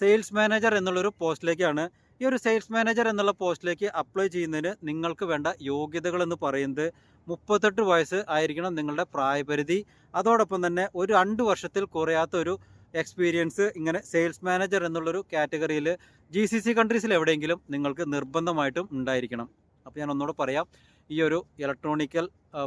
സെയിൽസ് മാനേജർ എന്നുള്ളൊരു പോസ്റ്റിലേക്കാണ്. ഈ ഒരു സെയിൽസ് മാനേജർ എന്നുള്ള പോസ്റ്റിലേക്ക് അപ്ലൈ ചെയ്യുന്നതിന് നിങ്ങൾക്ക് വേണ്ട യോഗ്യതകൾ എന്ന് പറയുന്നത് മുപ്പത്തെട്ട് വയസ്സ് ആയിരിക്കണം നിങ്ങളുടെ പ്രായപരിധി. അതോടൊപ്പം തന്നെ ഒരു രണ്ട് വർഷത്തിൽ കുറയാത്ത ഒരു എക്സ്പീരിയൻസ് ഇങ്ങനെ സെയിൽസ് മാനേജർ എന്നുള്ളൊരു കാറ്റഗറിയിൽ ജി സി സി കൺട്രീസിൽ എവിടെയെങ്കിലും നിങ്ങൾക്ക് നിർബന്ധമായിട്ടും ഉണ്ടായിരിക്കണം. അപ്പോൾ ഞാൻ ഒന്നുകൂടെ പറയാം. ഈ ഒരു ഇലക്ട്രോണിക്കൽ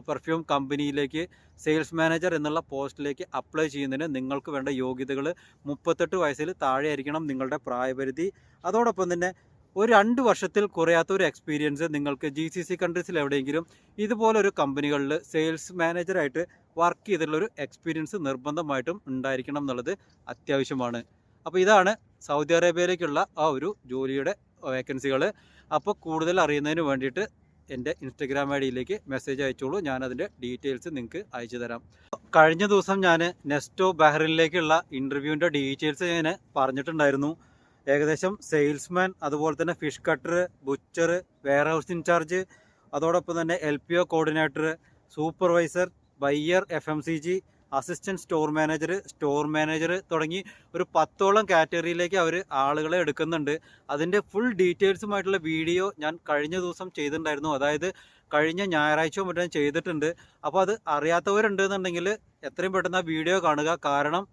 പെർഫ്യൂം കമ്പനിയിലേക്ക് സെയിൽസ് മാനേജർ എന്നുള്ള പോസ്റ്റിലേക്ക് അപ്ലൈ ചെയ്യുന്നതിന് നിങ്ങൾക്ക് വേണ്ട യോഗ്യതകൾ മുപ്പത്തെട്ട് വയസ്സിൽ താഴെ ആയിരിക്കണം നിങ്ങളുടെ പ്രായപരിധി. അതോടൊപ്പം തന്നെ ഒരു രണ്ട് വർഷത്തിൽ കുറയാത്ത ഒരു എക്സ്പീരിയൻസ് നിങ്ങൾക്ക് ജി സി സി കൺട്രീസിൽ എവിടെയെങ്കിലും ഇതുപോലൊരു കമ്പനികളിൽ സെയിൽസ് മാനേജറായിട്ട് വർക്ക് ചെയ്തിട്ടുള്ളൊരു എക്സ്പീരിയൻസ് നിർബന്ധമായിട്ടും ഉണ്ടായിരിക്കണം എന്നുള്ളത് അത്യാവശ്യമാണ്. അപ്പോൾ ഇതാണ് സൗദി അറേബ്യയിലേക്കുള്ള ആ ഒരു ജോലിയുടെ വേക്കൻസികൾ അപ്പോൾ കൂടുതൽ അറിയുന്നതിന് വേണ്ടിയിട്ട് എന്റെ ഇൻസ്റ്റഗ്രാം ഐ ഡിയിലേക്ക് മെസ്സേജ് അയച്ചോളൂ. ഞാൻ അതിന്റെ ഡീറ്റെയിൽസ് നിങ്ങൾക്ക് അയച്ചു തരാം. കഴിഞ്ഞ ദിവസം ഞാൻ നെസ്റ്റോ ബഹ്റിനിലേക്കുള്ള ഇന്റർവ്യൂവിന്റെ ഡീറ്റെയിൽസ് ഞാൻ പറഞ്ഞിട്ടുണ്ടായിരുന്നു. ഏകദേശം സെയിൽസ്മാൻ അതുപോലെ തന്നെ fish cutter butcher warehouse incharge അതോടൊപ്പം തന്നെ L P O coordinator supervisor buyer F M C G assistant store manager store manager തുടങ്ങി ഒരു പത്തോളം കാറ്റഗറിയിലേക്ക് അവർ ആളുകളെ എടുക്കുന്നുണ്ട്. അതിന്റെ ഫുൾ ഡീറ്റെയിൽസുമായിട്ടുള്ള വീഡിയോ ഞാൻ കഴിഞ്ഞ ദിവസം ചെയ്തിട്ടുണ്ടായിരുന്നു. അതായത് കഴിഞ്ഞ ഞായറാഴ്ചയോ മറ്റും ചെയ്തിട്ടുണ്ട്. അപ്പോൾ അത് അറിയാത്തവരുണ്ടെന്നുണ്ടെങ്കിൽ എത്രയും പെട്ടെന്ന് ആ വീഡിയോ കാണുക. കാരണം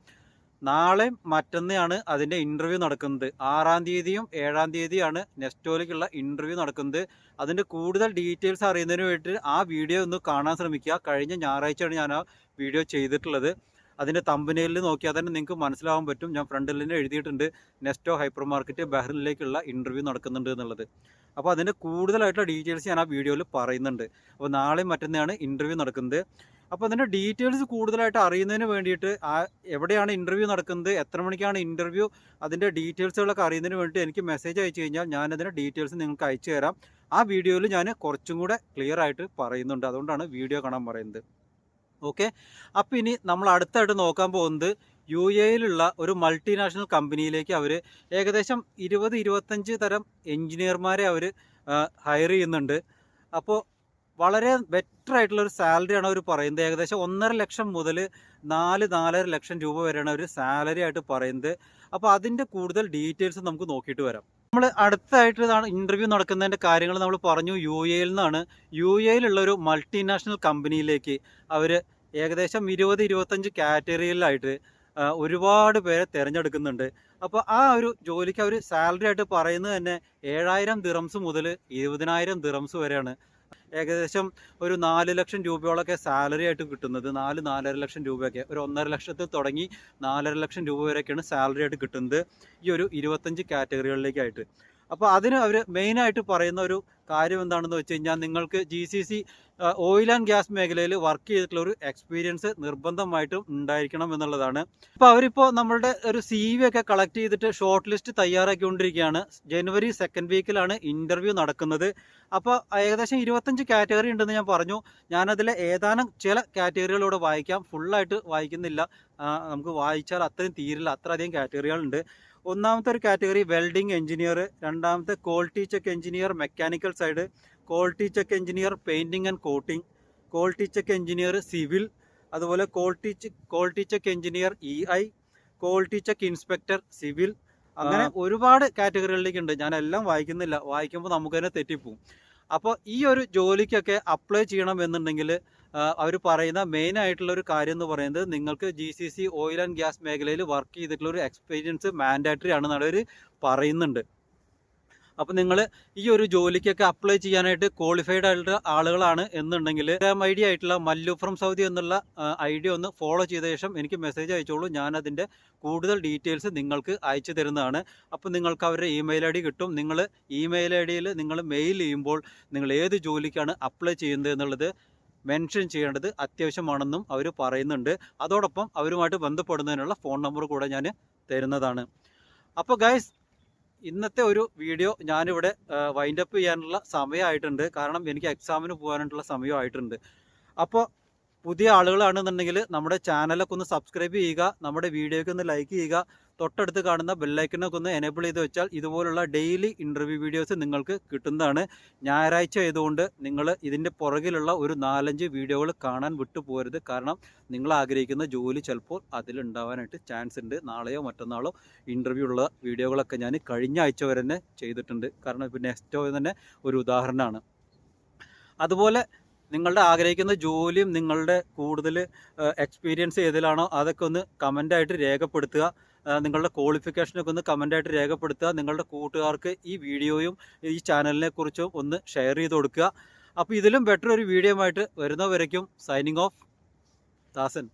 നാളെ മറ്റന്നെയാണ് അതിന്റെ ഇന്റർവ്യൂ നടക്കുന്നത്. ആറാം തീയതിയും ഏഴാം തീയതിയാണ് നെസ്റ്റോലിക്കുള്ള ഇന്റർവ്യൂ നടക്കുന്നത്. അതിന്റെ കൂടുതൽ ഡീറ്റെയിൽസ് അറിയുന്നതിന് വേണ്ടിയിട്ട് ആ വീഡിയോ ഒന്ന് കാണാൻ ശ്രമിക്കുക. കഴിഞ്ഞ ഞായറാഴ്ചയാണ് ഞാൻ ആ വീഡിയോ ചെയ്തിട്ടുള്ളത്. അതിന്റെ തമ്പനയിൽ നോക്കിയാൽ തന്നെ നിങ്ങൾക്ക് മനസ്സിലാവാൻ പറ്റും. ഞാൻ ഫ്രണ്ടിൽ തന്നെ എഴുതിയിട്ടുണ്ട്. നെസ്റ്റോ ഹൈപ്പർ മാർക്കറ്റ് ബഹ്റിനിലേക്കുള്ള ഇന്റർവ്യൂ നടക്കുന്നുണ്ട് എന്നുള്ളത്. അപ്പോൾ അതിന്റെ കൂടുതലായിട്ടുള്ള ഡീറ്റെയിൽസ് ഞാൻ ആ വീഡിയോയിൽ പറയുന്നുണ്ട്. അപ്പോൾ നാളെ മറ്റന്നാണ് ഇന്റർവ്യൂ നടക്കുന്നത്. അപ്പോൾ അതിന്റെ ഡീറ്റെയിൽസ് കൂടുതലായിട്ട് അറിയുന്നതിന് വേണ്ടിയിട്ട് ആ എവിടെയാണ് ഇന്റർവ്യൂ നടക്കുന്നത് എത്ര മണിക്കാണ് ഇന്റർവ്യൂ അതിന്റെ ഡീറ്റെയിൽസുകളൊക്കെ അറിയുന്നതിന് വേണ്ടി എനിക്ക് മെസ്സേജ് അയച്ചു കഴിഞ്ഞാൽ ഞാൻ അതിന്റെ ഡീറ്റെയിൽസ് നിങ്ങൾക്ക് അയച്ചു തരാം. ആ വീഡിയോയിൽ ഞാൻ കുറച്ചും കൂടെ ക്ലിയർ ആയിട്ട് പറയുന്നുണ്ട്. അതുകൊണ്ടാണ് വീഡിയോ കാണാൻ പറയുന്നത്. ഓക്കെ അപ്പോൾ ഇനി നമ്മൾ അടുത്തായിട്ട് നോക്കാൻ പോകുന്നത് യു എയിലുള്ള ഒരു മൾട്ടിനാഷണൽ കമ്പനിയിലേക്ക് അവർ ഏകദേശം ഇരുപത് ഇരുപത്തഞ്ച് തരം എൻജിനീയർമാരെ അവർ ഹയർ ചെയ്യുന്നുണ്ട്. അപ്പോൾ വളരെ ബെറ്റർ ആയിട്ടുള്ള ഒരു സാലറിയാണ് അവർ പറയുന്നത്. ഏകദേശം ഒന്നര ലക്ഷം മുതൽ നാല് നാലര ലക്ഷം രൂപ വരെയാണ് അവർ സാലറി ആയിട്ട് പറയുന്നത്. അപ്പോൾ അതിന്റെ കൂടുതൽ ഡീറ്റെയിൽസ് നമുക്ക് നോക്കിയിട്ട് വരാം. നമ്മൾ അടുത്തായിട്ട് ഇതാണ് ഇന്റർവ്യൂ നടക്കുന്നതിന്റെ കാര്യങ്ങൾ നമ്മൾ പറഞ്ഞു യു എയിൽ നിന്നാണ്. യു എയിലുള്ള ഒരു മൾട്ടിനാഷണൽ കമ്പനിയിലേക്ക് അവർ ഏകദേശം ഇരുപത് ഇരുപത്തഞ്ച് കാറ്റഗറിയിലായിട്ട് ഒരുപാട് പേരെ തിരഞ്ഞെടുക്കുന്നുണ്ട്. അപ്പോൾ ആ ഒരു ജോലിക്ക് അവർ സാലറി ആയിട്ട് പറയുന്നത് തന്നെ ഏഴായിരം ദിറംസ് മുതൽ ഇരുപതിനായിരം ദിറംസ് വരെയാണ്. ഏകദേശം ഒരു നാല് ലക്ഷം രൂപയോളൊക്കെ സാലറി ആയിട്ട് കിട്ടുന്നത്. നാല് നാലര ലക്ഷം രൂപയൊക്കെ. ഒരു ഒന്നര ലക്ഷത്തിൽ തുടങ്ങി നാലര ലക്ഷം രൂപ വരെയൊക്കെയാണ് സാലറി ആയിട്ട് കിട്ടുന്നത്. ഈ ഒരു ഇരുപത്തഞ്ച് കാറ്റഗറികളിലേക്കായിട്ട്. അപ്പോൾ അതിന് അവർ മെയിനായിട്ട് പറയുന്ന ഒരു കാര്യം എന്താണെന്ന് വെച്ച് കഴിഞ്ഞാൽ നിങ്ങൾക്ക് G C C oil and gas മേഖലയിൽ വർക്ക് ചെയ്തിട്ടുള്ള ഒരു എക്സ്പീരിയൻസ് നിർബന്ധമായിട്ടും ഉണ്ടായിരിക്കണം എന്നുള്ളതാണ്. അപ്പോൾ അവരിപ്പോൾ നമ്മളുടെ ഒരു സി വി ഒക്കെ കളക്ട് ചെയ്തിട്ട് ഷോർട്ട് ലിസ്റ്റ് തയ്യാറാക്കിക്കൊണ്ടിരിക്കുകയാണ് ജനുവരി സെക്കൻഡ് വീക്കിലാണ് ഇന്റർവ്യൂ നടക്കുന്നത്. അപ്പോൾ ഏകദേശം ഇരുപത്തഞ്ച് കാറ്റഗറി ഉണ്ടെന്ന് ഞാൻ പറഞ്ഞു. ഞാനതിലെ ഏതാനും ചില കാറ്റഗറികളോട് വായിക്കാം. ഫുള്ളായിട്ട് വായിക്കുന്നില്ല. നമുക്ക് വായിച്ചാൽ അത്രയും തീരില്ല. അത്രയധികം കാറ്റഗറികളുണ്ട് ഒന്നാമത്തെ ഒരു കാറ്റഗറി വെൽഡിംഗ് എഞ്ചിനീയർ രണ്ടാമത്തെ quality check engineer mechanical side quality check engineer painting and coating quality check engineer civil അതുപോലെ quality check quality check engineer E I quality check inspector civil അങ്ങനെ ഒരുപാട് കാറ്റഗറികളിലേക്ക് ഉണ്ട്. ഞാൻ എല്ലാം വായിക്കുന്നില്ല. വായിക്കുമ്പോൾ നമുക്ക് തന്നെ തെറ്റിപ്പോവും. അപ്പോൾ ഈ ഒരു ജോലിക്കൊക്കെ അപ്ലൈ ചെയ്യണം എന്നുണ്ടെങ്കിൽ അവർ പറയുന്ന മെയിൻ ആയിട്ടുള്ള ഒരു കാര്യം എന്ന് പറയുന്നത് നിങ്ങൾക്ക് G C C oil and gas മേഖലയിൽ വർക്ക് ചെയ്തിട്ടുള്ള ഒരു എക്സ്പീരിയൻസ് മാൻഡാറ്ററി ആണ് അവർ പറയുന്നുണ്ട്. അപ്പോൾ നിങ്ങൾ ഈ ഒരു ജോലിക്കൊക്കെ അപ്ലൈ ചെയ്യാനായിട്ട് ക്വാളിഫൈഡ് ആയിട്ടുള്ള ആളുകളാണ് എന്നുണ്ടെങ്കിൽ ഐ ഡി ആയിട്ടുള്ള മല്ലു ഫ്രം സൗദി എന്നുള്ള ഐ ഡി ഒന്ന് ഫോളോ ചെയ്ത ശേഷം എനിക്ക് മെസ്സേജ് അയച്ചോളൂ. ഞാൻ അതിന്റെ കൂടുതൽ ഡീറ്റെയിൽസ് നിങ്ങൾക്ക് അയച്ചു തരുന്നതാണ്. അപ്പോൾ നിങ്ങൾക്ക് അവരുടെ ഇമെയിൽ ഐ ഡി കിട്ടും. നിങ്ങൾ ഇമെയിൽ ഐ ഡിയിൽ നിങ്ങൾ മെയിൽ ചെയ്യുമ്പോൾ നിങ്ങൾ ഏത് ജോലിക്കാണ് അപ്ലൈ ചെയ്യുന്നത് എന്നുള്ളത് മെൻഷൻ ചെയ്യേണ്ടത് അത്യാവശ്യമാണെന്നും അവർ പറയുന്നുണ്ട്. അതോടൊപ്പം അവരുമായിട്ട് ബന്ധപ്പെടുന്നതിനുള്ള ഫോൺ നമ്പർ കൂടെ ഞാൻ തരുന്നതാണ്. അപ്പോൾ ഗൈസ് ഇന്നത്തെ ഒരു വീഡിയോ ഞാനിവിടെ വൈൻഡപ്പ് ചെയ്യാനുള്ള സമയമായിട്ടുണ്ട്. കാരണം എനിക്ക് എക്സാമിന് പോകാനായിട്ടുള്ള സമയമായിട്ടുണ്ട്. അപ്പോൾ പുതിയ ആളുകളാണെന്നുണ്ടെങ്കിൽ നമ്മുടെ ചാനലൊക്കെ ഒന്ന് സബ്സ്ക്രൈബ് ചെയ്യുക നമ്മുടെ വീഡിയോയ്ക്ക് ഒന്ന് ലൈക്ക് ചെയ്യുക. തൊട്ടടുത്ത് കാണുന്ന ബെല്ലൈക്കനൊക്കെ ഒന്ന് എനേബിൾ ചെയ്ത് വെച്ചാൽ ഇതുപോലുള്ള ഡെയിലി ഇന്റർവ്യൂ വീഡിയോസ് നിങ്ങൾക്ക് കിട്ടുന്നതാണ്. ഞായറാഴ്ച ആയതുകൊണ്ട് നിങ്ങൾ ഇതിന്റെ പുറകിലുള്ള ഒരു നാലഞ്ച് വീഡിയോകൾ കാണാൻ വിട്ടുപോരുത് കാരണം നിങ്ങൾ ആഗ്രഹിക്കുന്ന ജോലി ചിലപ്പോൾ അതിലുണ്ടാവാനായിട്ട് ചാൻസ് ഉണ്ട്. നാളെയോ മറ്റന്നാളോ ഇന്റർവ്യൂ ഉള്ള വീഡിയോകളൊക്കെ ഞാൻ കഴിഞ്ഞ ആഴ്ച വരെ തന്നെ ചെയ്തിട്ടുണ്ട്. കാരണം ഇപ്പോൾ നെക്സ്റ്റോ തന്നെ ഒരു ഉദാഹരണമാണ്. അതുപോലെ നിങ്ങളുടെ ആഗ്രഹിക്കുന്ന ജോലിയും നിങ്ങളുടെ കൂടുതൽ എക്സ്പീരിയൻസ് ഏതിലാണോ അതൊക്കെ ഒന്ന് കമന്റായിട്ട് രേഖപ്പെടുത്തുക. നിങ്ങളുടെ ക്വാളിഫിക്കേഷനൊക്കെ ഒന്ന് കമന്റായിട്ട് രേഖപ്പെടുത്തുക. നിങ്ങളുടെ കൂട്ടുകാർക്ക് ഈ വീഡിയോയും ഈ ചാനലിനെ കുറിച്ചും ഒന്ന് ഷെയർ ചെയ്ത് കൊടുക്കുക. അപ്പോൾ ഇതിലും ബെറ്റർ ഒരു വീഡിയോ ആയിട്ട് വരുന്നവരേക്കും സൈനിങ് ഓഫ് ദാസൻ.